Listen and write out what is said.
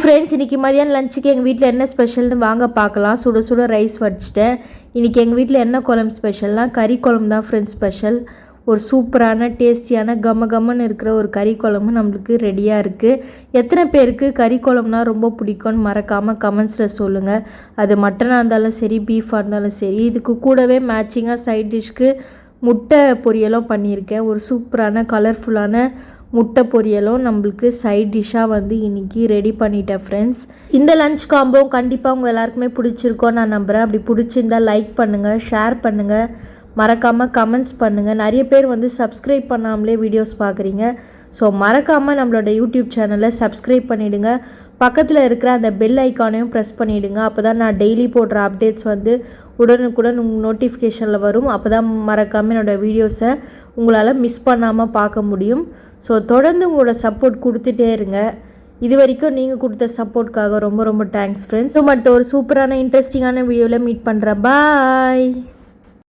Friends இன்றைக்கி மதியானம் லஞ்சுக்கு எங்கள் வீட்டில் என்ன ஸ்பெஷல்னு வாங்க பார்க்கலாம். சுட சுட ரைஸ் வடிச்சிட்டேன். இன்றைக்கி எங்கள் வீட்டில் என்ன குழம்பு ஸ்பெஷல்னால் கறி குழம்பு தான் ஃப்ரெண்ட்ஸ் ஸ்பெஷல் ஒரு சூப்பரான டேஸ்டியான கம கம்மன்னு இருக்கிற ஒரு கறி குழம்பு நம்மளுக்கு ரெடியாக இருக்குது எத்தனை பேருக்கு கறி குழம்புனா ரொம்ப பிடிக்கும்னு மறக்காமல் கமெண்ட்ஸில் சொல்லுங்கள் அது மட்டனாக இருந்தாலும் சரி பீஃபாக இருந்தாலும் சரி இதுக்கு கூடவே மேட்சிங்காக சைட் டிஷ்க்கு முட்டை பொரியலும் பண்ணியிருக்கேன். ஒரு சூப்பரான கலர்ஃபுல்லான முட்டை பொரியலும் நம்மளுக்கு சைட் டிஷ்ஷாக வந்து இன்றைக்கி ரெடி பண்ணிட்டேன் ஃப்ரெண்ட்ஸ் இந்த லஞ்ச் காம்போ கண்டிப்பாக உங்கள் எல்லாருக்குமே பிடிச்சிருக்கோம் நான் நம்புகிறேன் அப்படி பிடிச்சிருந்தா லைக் பண்ணுங்கள் ஷேர் பண்ணுங்கள் மறக்காமல் கமெண்ட்ஸ் பண்ணுங்கள் நிறைய பேர் வந்து சப்ஸ்கிரைப் பண்ணாமலே வீடியோஸ் பார்க்குறீங்க. ஸோ மறக்காமல் நம்மளோட யூடியூப் சேனலை சப்ஸ்கிரைப் பண்ணிவிடுங்க பக்கத்தில் இருக்கிற அந்த பெல் ஐக்கானையும் ப்ரெஸ் பண்ணிவிடுங்க அப்போ தான் நான் டெய்லி போடுற அப்டேட்ஸ் வந்து உடனுக்குடன் உங்கள் நோட்டிஃபிகேஷனில் வரும். அப்போ தான் மறக்காமல் என்னோடய வீடியோஸை உங்களால் மிஸ் பண்ணாமல் பார்க்க முடியும். ஸோ தொடர்ந்து உங்களோட சப்போர்ட் கொடுத்துட்டே இருங்க. இது வரைக்கும் நீங்கள் கொடுத்த சப்போர்ட்காக ரொம்ப ரொம்ப தேங்க்ஸ் ஃப்ரெண்ட்ஸ் அடுத்த ஒரு சூப்பரான இன்ட்ரெஸ்டிங்கான வீடியோவில் மீட் பண்ணுறேன் பாய்